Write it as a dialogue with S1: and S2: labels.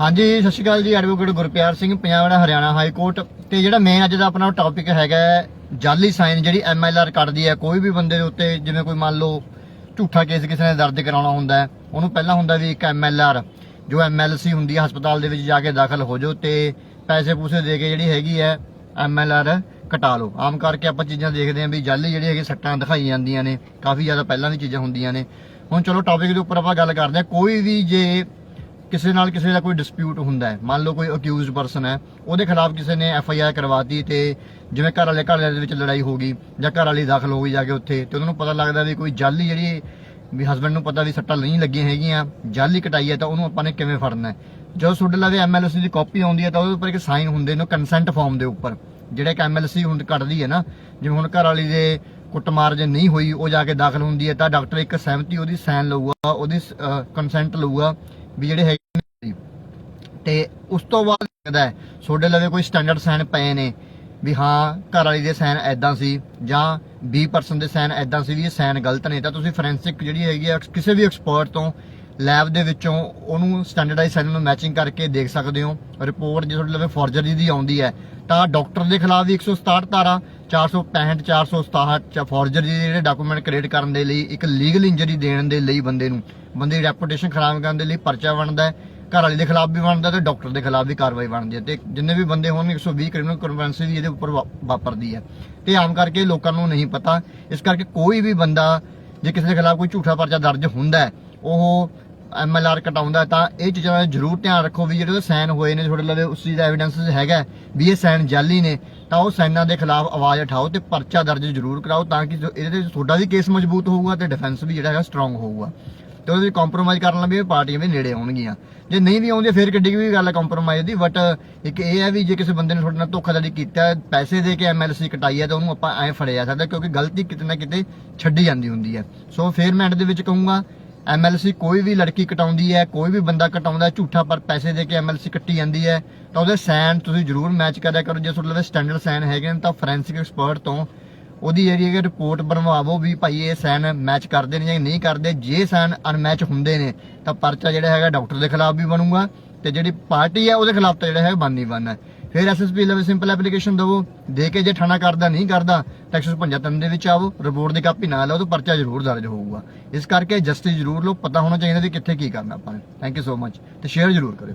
S1: ਹਾਂਜੀ, ਸਤਿ ਸ਼੍ਰੀ ਅਕਾਲ ਜੀ ਐਡਵੋਕੇਟ ਗੁਰਪਿਆਰ ਸਿੰਘ, ਪੰਜਾਬ ਦਾ ਹਰਿਆਣਾ ਹਾਈ ਕੋਰਟ। ਤੇ ਜਿਹੜਾ ਮੇਨ ਅੱਜ ਦਾ ਆਪਣਾ ਟੌਪਿਕ ਹੈਗਾ ਜਾਲੀ ਸਾਈਨ ਜਿਹੜੀ ਐਮਐਲਆਰ ਕੱਢਦੀ ਹੈ। ਕੋਈ ਵੀ ਬੰਦੇ ਦੇ ਉੱਤੇ ਜਿਵੇਂ ਕੋਈ ਮੰਨ ਲਓ ਝੂਠਾ ਕੇਸ ਕਿਸੇ ਨੇ ਦਰਜ ਕਰਾਉਣਾ ਹੁੰਦਾ ਉਹਨੂੰ ਪਹਿਲਾਂ ਹੁੰਦਾ ਵੀ ਇੱਕ ਐਮਐਲਆਰ ਜੋ ਐਮਐਲਸੀ ਹੁੰਦੀ ਹੈ, ਹਸਪਤਾਲ ਦੇ ਵਿੱਚ ਜਾ ਕੇ ਦਾਖਲ ਹੋ ਜਾਓ ਤੇ ਪੈਸੇ ਪੂਸੇ ਦੇ ਕੇ ਜਿਹੜੀ ਹੈਗੀ ਹੈ ਐਮਐਲਆਰ ਕਟਾ ਲਓ। ਆਮ ਕਰਕੇ ਆਪਾਂ ਚੀਜ਼ਾਂ ਦੇਖਦੇ ਆਂ ਵੀ ਜਾਲੀ ਜਿਹੜੀ ਹੈਗੀ ਸੱਟਾਂ ਦਿਖਾਈ ਜਾਂਦੀਆਂ ਨੇ, ਕਾਫੀ ਜ਼ਿਆਦਾ ਪਹਿਲਾਂ ਦੀ ਚੀਜ਼ਾਂ ਹੁੰਦੀਆਂ ਨੇ। ਹੁਣ ਚਲੋ ਟੌਪਿਕ ਦੇ ਉੱਪਰ ਆਪਾਂ ਗੱਲ ਕਰਦੇ ਹਾਂ। ਕੋਈ ਵੀ ਜੇ ਕਿਸੇ ਨਾਲ ਕਿਸੇ ਦਾ ਕੋਈ ਡਿਸਪਿਊਟ ਹੁੰਦਾ ਹੈ। ਮੰਨ ਲਓ ਕੋਈ ਅਕਿਊਜ਼ਡ ਪਰਸਨ ਹੈ, ਉਹਦੇ ਖਿਲਾਫ ਕਿਸੇ ਨੇ ਐਫ ਆਈ ਆਰ ਕਰਵਾਤੀ ਤੇ ਜਿਵੇਂ ਘਰ ਵਾਲੇ, ਘਰ ਵਾਲਿਆਂ ਦੇ ਵਿੱਚ ਲੜਾਈ ਹੋ ਗਈ ਜਾਂ ਘਰ ਵਾਲੀ ਦਾਖਲ ਹੋ ਗਈ ਜਾ ਕੇ ਉੱਥੇ, ਤੇ ਉਹਨਾਂ ਨੂੰ ਪਤਾ ਲੱਗਦਾ ਵੀ ਕੋਈ ਜਾਲੀ ਜਿਹੜੀ ਵੀ ਹਸਬੰਡ ਨੂੰ ਪਤਾ ਵੀ ਸੱਟਾਂ ਨਹੀਂ ਲੱਗੀਆਂ ਹੈਗੀਆਂ, ਜਾਲੀ ਕਟਾਈ ਹੈ ਤਾਂ ਉਹਨੂੰ ਆਪਾਂ ਨੇ ਕਿਵੇਂ ਫੜਨਾ ਹੈ? ਜਦੋਂ ਤੁਹਾਡੇ ਲਵੇ ਐਮਐਲਸੀ ਦੀ ਕਾਪੀ ਆਉਂਦੀ ਹੈ ਤਾਂ ਉਹਦੇ ਉੱਪਰ ਇੱਕ ਸਾਈਨ ਹੁੰਦੇ ਨੇ ਕੰਸੈਂਟ ਫਾਰਮ ਦੇ ਉੱਪਰ। ਜਿਹੜਾ ਕਿ ਐਮਐਲਸੀ ਹੁਣ ਕੱਢਦੀ ਹੈ ਨਾ, ਜਿਵੇਂ ਹੁਣ ਘਰ ਵਾਲੀ ਦੇ ਕੁੱਟਮਾਰ ਜੇ ਨਹੀਂ ਹੋਈ, ਉਹ ਜਾ ਕੇ ਦਾਖਲ ਹੁੰਦੀ ਹੈ ਤਾਂ ਡਾਕਟਰ ਇੱਕ ਸਹਿਮਤੀ ਉਹਦੀ ਸਾਈਨ ਲਊਗਾ, ਉਹਦੀ ਕੰਸੈਂਟ ਲਊਗਾ। ਵੀ ਜਿਹੜੇ ਹੈਗੇ ਨੇ ਤੇ ਉਸ ਤੋਂ ਬਾਅਦ ਲੱਗਦਾ ਤੁਹਾਡੇ ਲਵੇ ਕੋਈ ਸਟੈਂਡਰਡ ਸਾਈਨ ਪਏ ਨੇ ਵੀ ਹਾਂ, ਘਰ ਵਾਲੀ ਦੇ ਸਾਈਨ ਐਦਾਂ ਸੀ ਜਾਂ 20% ਦੇ ਸਾਈਨ ਐਦਾਂ ਸੀ ਵੀ ਇਹ ਸਾਈਨ ਗਲਤ ਨੇ। ਤਾਂ ਤੁਸੀਂ ਫੋਰੈਂਸਿਕ ਜਿਹੜੀ ਹੈਗੀ ਆ ਕਿਸੇ ਵੀ ਐਕਸਪਰਟ ਤੋਂ ਲੈਬ ਦੇ ਵਿੱਚੋਂ ਉਹਨੂੰ ਸਟੈਂਡਰਡਾਈਜ਼ ਸਾਈਨ ਨੂੰ ਮੈਚਿੰਗ ਕਰਕੇ ਦੇਖ ਸਕਦੇ ਹੋ। ਰਿਪੋਰਟ ਜੇ ਤੁਹਾਡੇ ਲਵੇ ਫੋਰਜਰੀ ਦੀ ਆਉਂਦੀ ਹੈ, ਤਾਂ ਡਾਕਟਰ ਦੇ ਖਿਲਾਫ ਵੀ 167 ਧਾਰਾ 465 467 ਚ ਫੋਰਜਰੀ ਦੇ ਜਿਹੜੇ ਡਾਕੂਮੈਂਟ ਕ੍ਰੀਏਟ ਕਰਨ ਦੇ ਲਈ ਇੱਕ ਲੀਗਲ ਇੰਜਰੀ ਦੇਣ ਦੇ ਲਈ ਬੰਦੇ ਨੂੰ। ਬੰਦੇ ਦੀ ਰੈਪੂਟੇਸ਼ਨ ਖਰਾਬ ਕਰਨ ਦੇ ਲਈ ਪਰਚਾ ਬਣਦਾ ਘਰ ਵਾਲੀ ਦੇ ਖਿਲਾਫ ਵੀ ਬਣਦਾ ਤੇ ਡਾਕਟਰ ਦੇ ਖਿਲਾਫ ਵੀ ਕਾਰਵਾਈ ਬਣਦੀ ਹੈ ਤੇ ਜਿੰਨੇ ਵੀ ਬੰਦੇ ਹੋਣਗੇ 120 ਕ੍ਰਿਮੀਨਲ ਕਨਵੈਂਸ ਵੀ ਇਹਦੇ ਉੱਪਰ ਵਾ- ਵਾਪਰਦੀ ਹੈ। ਤੇ ਆਮ ਕਰਕੇ ਲੋਕਾਂ ਨੂੰ ਨਹੀਂ ਪਤਾ, ਇਸ ਕਰਕੇ ਕੋਈ ਵੀ ਬੰਦਾ ਜੇ ਕਿਸੇ ਦੇ ਖਿਲਾਫ ਕੋਈ ਝੂਠਾ ਪਰਚਾ ਦਰਜ ਹੁੰਦਾ ਹੈ, ਉਹ ਐਮਐਲਆਰ ਕਟਾਉਂਦਾ ਤਾਂ ਇਹ ਚੀਜ਼ਾਂ ਦਾ ਜ਼ਰੂਰ ਧਿਆਨ ਰੱਖੋ ਵੀ ਜਿਹੜੇ ਸਾਈਨ ਹੋਏ ਨੇ, ਤੁਹਾਡੇ ਲਵੇ ਉਸ ਚੀਜ਼ ਦਾ ਐਵੀਡੈਂਸ ਹੈਗਾ ਵੀ ਇਹ ਸਾਈਨ ਜਾਲੀ ਨੇ, ਤਾਂ ਉਹ ਸਾਈਨਾਂ ਦੇ ਖਿਲਾਫ ਆਵਾਜ਼ ਉਠਾਓ ਤੇ ਪਰਚਾ ਦਰਜ ਜ਼ਰੂਰ ਕਰਾਓ ਤਾਂ ਕਿ ਇਹਦੇ ਤੇ ਤੁਹਾਡਾ ਵੀ ਕੇਸ ਮਜ਼ਬੂਤ ਹੋਊਗਾ ਤੇ ਡਿਫੈਂਸ ਵੀ ਜਿਹੜਾ ਹੈਗਾ ਸਟਰੋਂਗ ਹੋਊਗਾ। ਤੇ ਉਹਦੇ ਵਿੱਚ ਕੰਪਰੋਮਾਈਜ਼ ਕਰਨ ਲਈ ਵੀ ਪਾਰਟੀਆਂ ਵੀ ਨੇੜੇ ਆਉਣਗੀਆਂ। ਜੇ ਨਹੀਂ ਵੀ ਆਉਂਦੀਆਂ ਫਿਰ ਕਿੱਡੀ ਵੀ ਗੱਲ ਹੈ ਕੰਪਰੋਮਾਈਜ਼ ਦੀ ਬਟ ਇੱਕ ਇਹ ਹੈ ਵੀ ਜੇ ਕਿਸੇ ਬੰਦੇ ਨੇ ਤੁਹਾਡੇ ਨਾਲ ਧੋਖਾਧੜੀ ਕੀਤਾ ਪੈਸੇ ਦੇ ਕੇ ਐਮਐਲਸੀ ਕਟਾਈ ਹੈ ਤਾਂ ਉਹਨੂੰ ਆਪਾਂ ਐ ਫੜਿਆ ਜਾ ਸਕਦਾ ਕਿਉਂਕਿ ਗਲਤੀ ਕਿਤੇ ਨਾ ਕਿਤੇ ਛੱਡੀ ਜਾਂਦੀ ਹੁੰਦੀ ਹੈ। ਸੋ ਫਿਰ ਮੈਂ end ਦੇ ਵਿੱਚ ਕਹੂੰਗਾ ਐਮਐਲਸੀ ਕੋਈ ਵੀ ਲੜਕੀ ਕਟਾਉਂਦੀ ਹੈ, ਕੋਈ ਵੀ ਬੰਦਾ ਕਟਾਉਂਦਾ ਝੂਠਾ ਪਰ ਪੈਸੇ ਦੇ ਕੇ ਐਮਐਲਸੀ ਕੱਟੀ ਜਾਂਦੀ ਹੈ, ਤਾਂ ਉਹਦੇ ਸਾਈਨ ਤੁਸੀਂ ਜ਼ਰੂਰ ਮੈਚ ਕਰਿਆ ਕਰੋ। ਜੇ ਤੁਹਾਡੇ ਲਵੇ ਸਟੈਂਡਰਡ ਸਾਈਨ ਹੈਗੇ ਨੇ ਤਾਂ ਫੋਰੈਂਸਿਕ ਐਕਸਪਰਟ ਤੋਂ ਉਹਦੀ ਜਿਹੜੀ ਹੈ ਰਿਪੋਰਟ ਬਣਵਾਵੋ ਵੀ ਭਾਈ ਇਹ ਸਾਈਨ ਮੈਚ ਕਰਦੇ ਨੇ ਜਾਂ ਨਹੀਂ ਕਰਦੇ। ਜੇ ਸਾਈਨ ਅਨਮੈਚ ਹੁੰਦੇ ਨੇ, ਤਾਂ ਪਰਚਾ ਜਿਹੜਾ ਹੈਗਾ ਡਾਕਟਰ ਦੇ ਖਿਲਾਫ ਵੀ ਬਣੂਗਾ ਤੇ ਜਿਹੜੀ ਪਾਰਟੀ ਹੈ ਉਹਦੇ ਖਿਲਾਫ ਤਾਂ ਜਿਹੜਾ ਹੈ ਬੰਦ ਹੀ ਬਣਨਾ। ਹੈ ਫਿਰ ਐਸਐਸਪੀ ਲਵੇ ਸਿੰਪਲ ਐਪਲੀਕੇਸ਼ਨ ਦਵੋ। ਦੇ ਕੇ ਜੇ ਠਾਣਾ ਕਰਦਾ, ਨਹੀਂ ਕਰਦਾ ਤਾਂ 175 ਦੇ ਵਿੱਚ ਆਵੋ ਰਿਪੋਰਟ ਦੀ ਕਾਪੀ ਨਾਲ ਲਓ ਤਾਂ ਪਰਚਾ ਜ਼ਰੂਰ ਦਰਜ ਹੋਊਗਾ। ਇਸ ਕਰਕੇ ਜਸਟਿਸ ਜ਼ਰੂਰ ਲਓ, ਪਤਾ ਹੋਣਾ ਚਾਹੀਦਾ ਵੀ ਕਿੱਥੇ ਕੀ ਕਰਨਾ ਆਪਾਂ ਨੇ। ਥੈਂਕ ਯੂ ਸੋ ਮਚ ਤੇ ਸ਼ੇਅਰ ਜ਼ਰੂਰ ਕਰਿਓ।